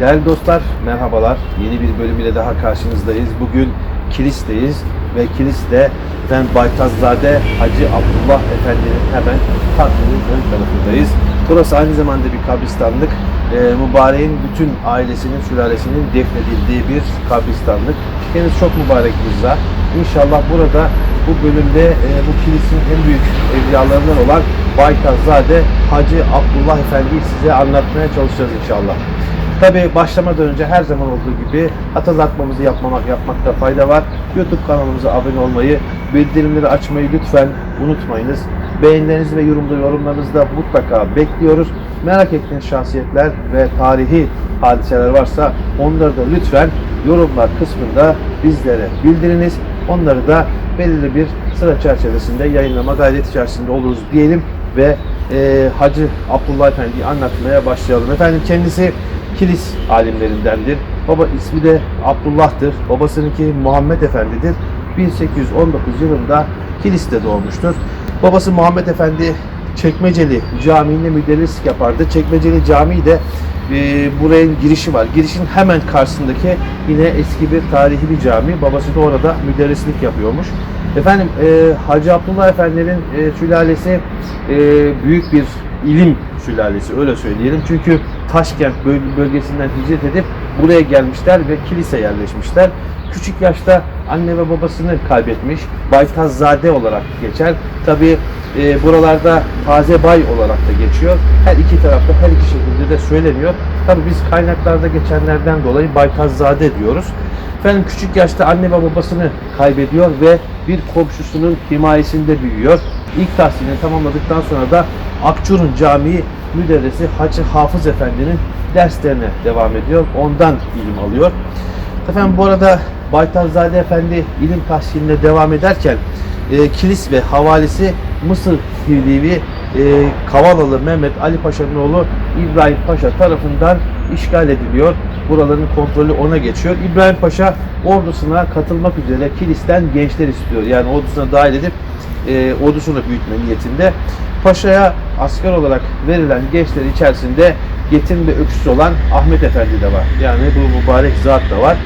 Değerli dostlar, merhabalar. Yeni bir bölüm ile daha karşınızdayız. Bugün Kilis'teyiz ve Kilis'te efendim Baytazzade Hacı Abdullah Efendi'nin hemen tatlının ön tarafındayız. Burası aynı zamanda bir kabristanlık. Ee, mübareğin bütün ailesinin, sülalesinin defnedildiği bir kabristanlık. Kendisi çok mübarek bir zat. İnşallah burada bu bölümde e, bu kilisin en büyük evliyalarından olan Baytazade Hacı Abdullah Efendi'yi size anlatmaya çalışacağız inşallah. Tabi başlamadan önce her zaman olduğu gibi hatırlatmamızı yapmamak yapmakta fayda var. YouTube kanalımıza abone olmayı, bildirimleri açmayı lütfen unutmayınız. Beğenilerinizi ve yorumda yorumlarınızı da mutlaka bekliyoruz. Merak ettiğiniz şahsiyetler ve tarihi hadiseler varsa onları da lütfen yorumlar kısmında bizlere bildiriniz. Onları da belirli bir sıra çerçevesinde yayınlama gayreti içerisinde oluruz diyelim ve e, Hacı Abdullah Efendi'yi anlatmaya başlayalım. Efendim kendisi Kilis alimlerindendir. Baba ismi de Abdullah'tır. Babasınınki Muhammed Efendi'dir. 1819 yılında Kilis'te doğmuştur. Babası Muhammed Efendi Çekmeceli Camii'nde müderrislik yapardı. Çekmeceli Camii de e, buraya girişi var. Girişin hemen karşısındaki yine eski bir tarihi bir cami. Babası da orada müderrislik yapıyormuş. Efendim e, Hacı Abdullah Efendi'nin e, sülalesi e, büyük bir ilim sülalesi öyle söyleyelim. Çünkü Taşkent böl- bölgesinden hicret edip buraya gelmişler ve kilise yerleşmişler. Küçük yaşta anne ve babasını kaybetmiş. Baytazzade olarak geçer. Tabi buralarda Taze Bay olarak da geçiyor. Her iki tarafta her iki şekilde de söyleniyor. Tabi biz kaynaklarda geçenlerden dolayı Baytazzade diyoruz. Efendim küçük yaşta anne ve babasını kaybediyor ve bir komşusunun himayesinde büyüyor. İlk tahsilini tamamladıktan sonra da Akçur'un Camii müderrisi Hacı Hafız Efendi'nin derslerine devam ediyor. Ondan ilim alıyor. Efendim bu arada Baytarzade Efendi ilim tahsiline devam ederken e, kilis ve havalisi Mısır Hivlivi e, Kavalalı Mehmet Ali Paşa'nın oğlu İbrahim Paşa tarafından işgal ediliyor. Buraların kontrolü ona geçiyor. İbrahim Paşa ordusuna katılmak üzere kilisten gençler istiyor. Yani ordusuna dahil edip e, ordusunu büyütme niyetinde. Paşa'ya asker olarak verilen gençler içerisinde yetim ve öksüz olan Ahmet Efendi de var. Yani bu mübarek zat da var.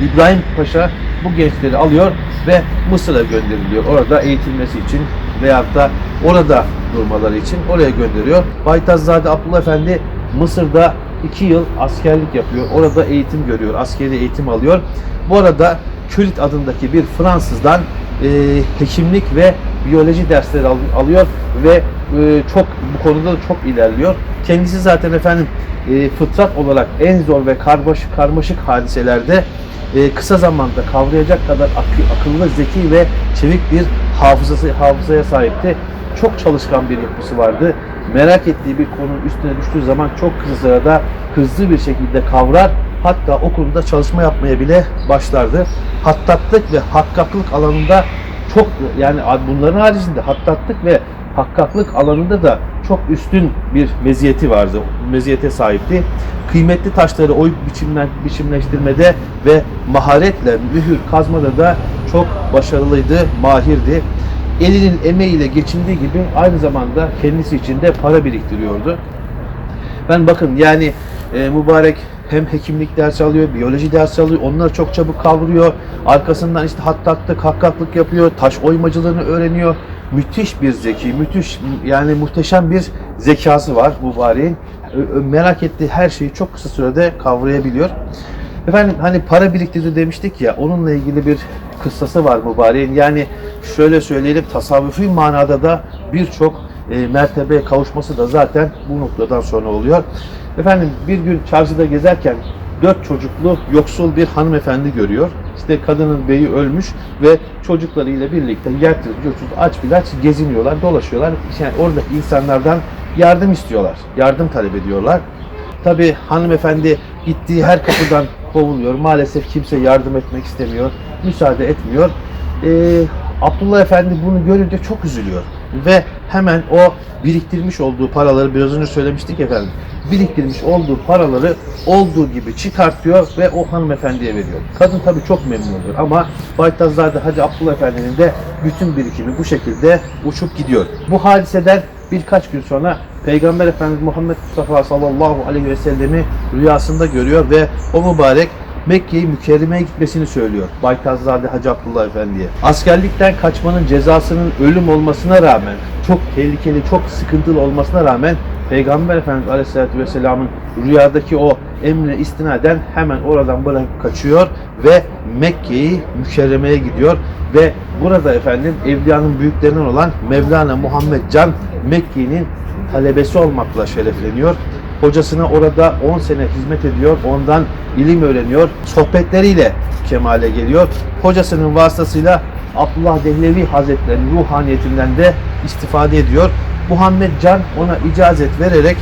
İbrahim Paşa bu gençleri alıyor ve Mısır'a gönderiliyor. Orada eğitilmesi için veyahut da orada durmaları için oraya gönderiyor. Baytazzade Abdullah Efendi Mısır'da iki yıl askerlik yapıyor. Orada eğitim görüyor. Askeri eğitim alıyor. Bu arada Külit adındaki bir Fransızdan e, hekimlik ve biyoloji dersleri al- alıyor ve e, çok bu konuda da çok ilerliyor. Kendisi zaten efendim e, fıtrat olarak en zor ve karmaşık karmaşık hadiselerde e, kısa zamanda kavrayacak kadar akı- akıllı, zeki ve çevik bir hafızası hafızaya sahipti. Çok çalışkan bir yapısı vardı. Merak ettiği bir konunun üstüne düştüğü zaman çok kısa sırada hızlı bir şekilde kavrar. Hatta o konuda çalışma yapmaya bile başlardı. Hattatlık ve hakkaklık alanında çok yani bunların haricinde hattatlık ve hakkaklık alanında da çok üstün bir meziyeti vardı. Meziyete sahipti. Kıymetli taşları oyup biçimlen, biçimleştirmede ve maharetle mühür kazmada da çok başarılıydı, mahirdi. Elinin emeğiyle geçindiği gibi aynı zamanda kendisi için de para biriktiriyordu. Ben bakın yani e, mübarek hem hekimlik ders alıyor, biyoloji ders alıyor. Onları çok çabuk kavruyor. Arkasından işte hattatlık, hakkaklık yapıyor. Taş oymacılığını öğreniyor. Müthiş bir zeki, müthiş yani muhteşem bir zekası var mübareğin. Merak ettiği her şeyi çok kısa sürede kavrayabiliyor. Efendim hani para biriktirdi demiştik ya onunla ilgili bir kıssası var mübareğin. Yani şöyle söyleyelim tasavvufi manada da birçok e, mertebeye kavuşması da zaten bu noktadan sonra oluyor. Efendim bir gün çarşıda gezerken dört çocuklu yoksul bir hanımefendi görüyor. İşte kadının beyi ölmüş ve çocuklarıyla birlikte yersiz, yursuz, aç bir aç geziniyorlar, dolaşıyorlar. Yani oradaki insanlardan yardım istiyorlar, yardım talep ediyorlar. Tabi hanımefendi gittiği her kapıdan kovuluyor. Maalesef kimse yardım etmek istemiyor, müsaade etmiyor. Ee, Abdullah Efendi bunu görünce çok üzülüyor ve hemen o biriktirmiş olduğu paraları biraz önce söylemiştik efendim. Biriktirmiş olduğu paraları olduğu gibi çıkartıyor ve o hanımefendiye veriyor. Kadın tabi çok memnun oluyor ama Baytazzade Hacı Abdullah Efendi'nin de bütün birikimi bu şekilde uçup gidiyor. Bu hadiseden birkaç gün sonra Peygamber Efendimiz Muhammed Mustafa sallallahu aleyhi ve sellemi rüyasında görüyor ve o mübarek Mekke'yi mükerremeye gitmesini söylüyor. Baytazzade Hacı Abdullah Efendi'ye. Askerlikten kaçmanın cezasının ölüm olmasına rağmen, çok tehlikeli, çok sıkıntılı olmasına rağmen Peygamber Efendimiz Aleyhisselatü Vesselam'ın rüyadaki o emrine istinaden hemen oradan bırakıp kaçıyor ve Mekke'yi mükerremeye gidiyor ve burada efendim evliyanın büyüklerinden olan Mevlana Muhammed Can Mekke'nin talebesi olmakla şerefleniyor. Hocasına orada 10 sene hizmet ediyor. Ondan ilim öğreniyor. Sohbetleriyle kemale geliyor. Hocasının vasıtasıyla Abdullah Dehlevi Hazretleri'nin ruhaniyetinden de istifade ediyor. Muhammed Can ona icazet vererek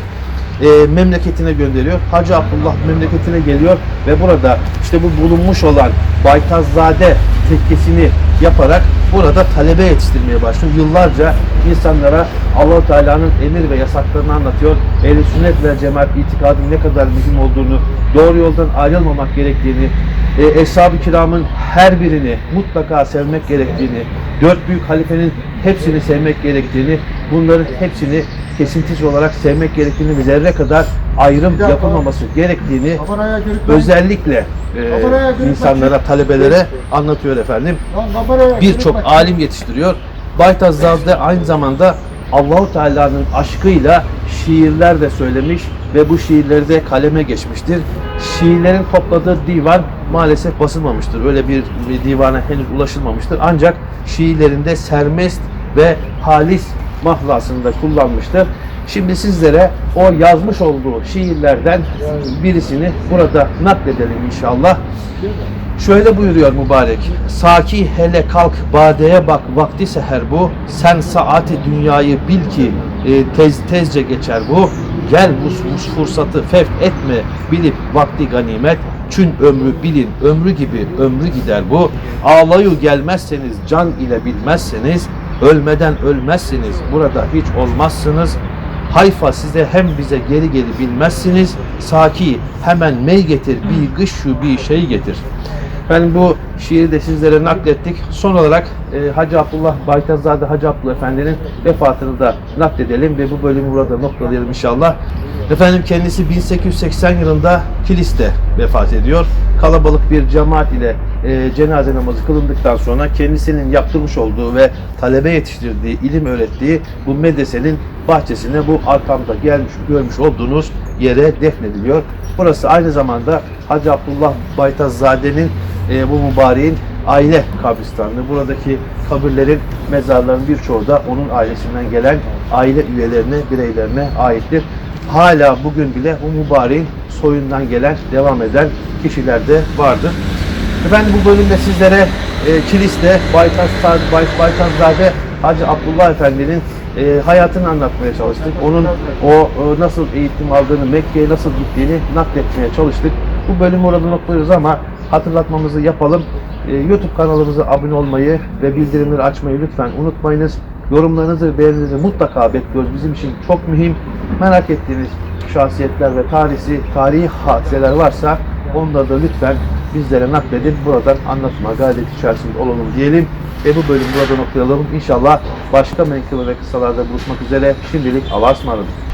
e, memleketine gönderiyor. Hacı Abdullah memleketine geliyor ve burada işte bu bulunmuş olan Baytazzade tekkesini yaparak burada talebe yetiştirmeye başlıyor. Yıllarca insanlara allah Teala'nın emir ve yasaklarını anlatıyor. Ehl-i sünnet ve cemaat itikadının ne kadar mühim olduğunu, doğru yoldan ayrılmamak gerektiğini, e, Eshab-ı kiramın her birini mutlaka sevmek gerektiğini, dört büyük halifenin hepsini sevmek gerektiğini, bunların hepsini kesintisiz olarak sevmek gerektiğini ve zerre kadar ayrım yapılmaması gerektiğini özellikle e, insanlara, talebelere anlatıyor efendim. Birçok alim yetiştiriyor. Baytazzade aynı zamanda Allahu Teala'nın aşkıyla şiirler de söylemiş ve bu şiirleri de kaleme geçmiştir. Şiirlerin topladığı divan maalesef basılmamıştır. Öyle bir, divana henüz ulaşılmamıştır. Ancak şiirlerinde sermest ve halis mahlasında kullanmıştır. Şimdi sizlere o yazmış olduğu şiirlerden birisini burada nakledelim inşallah. Şöyle buyuruyor mübarek. Saki hele kalk badeye bak vakti seher bu. Sen saati dünyayı bil ki e, tez tezce geçer bu. Gel bu mus fırsatı fevk etme bilip vakti ganimet. Çün ömrü bilin ömrü gibi ömrü gider bu. Ağlayu gelmezseniz can ile bilmezseniz ölmeden ölmezseniz burada hiç olmazsınız. Hayfa size hem bize geri geri bilmezsiniz. Saki hemen mey getir bir kış şu bir şey getir. Ben bu şiiri de sizlere naklettik. Son olarak e, Hacı Abdullah Baytazade Hacı Abdullah Efendi'nin vefatını da nakledelim ve bu bölümü burada noktalayalım inşallah. Efendim kendisi 1880 yılında Kilis'te vefat ediyor. Kalabalık bir cemaat ile e, cenaze namazı kılındıktan sonra kendisinin yaptırmış olduğu ve talebe yetiştirdiği, ilim öğrettiği bu medresenin bahçesine bu arkamda gelmiş, görmüş olduğunuz yere defnediliyor. Burası aynı zamanda Hacı Abdullah Baytazzade'nin e, bu mübareğin aile kabristanlığı. Buradaki kabirlerin, mezarların birçoğu da onun ailesinden gelen aile üyelerine, bireylerine aittir. Hala bugün bile bu mübareğin soyundan gelen, devam eden kişiler de vardır. Efendim bu bölümde sizlere e, Kilis'te Baytaz, Bay, Baytazade Hacı Abdullah Efendi'nin e, hayatını anlatmaya çalıştık. Onun o, o nasıl eğitim aldığını, Mekke'ye nasıl gittiğini nakletmeye çalıştık. Bu bölümü orada noktalıyoruz ama hatırlatmamızı yapalım. E, YouTube kanalımıza abone olmayı ve bildirimleri açmayı lütfen unutmayınız. Yorumlarınızı, beğenilerinizi mutlaka bekliyoruz. Bizim için çok mühim. Merak ettiğiniz şahsiyetler ve tarihi, tarihi hadiseler varsa onları da lütfen bizlere nakledin. Buradan anlatma gayreti içerisinde olalım diyelim. Ve bu bölümü burada noktalayalım. İnşallah başka menkıbe ve kısalarda buluşmak üzere. Şimdilik Allah'a ısmarladık.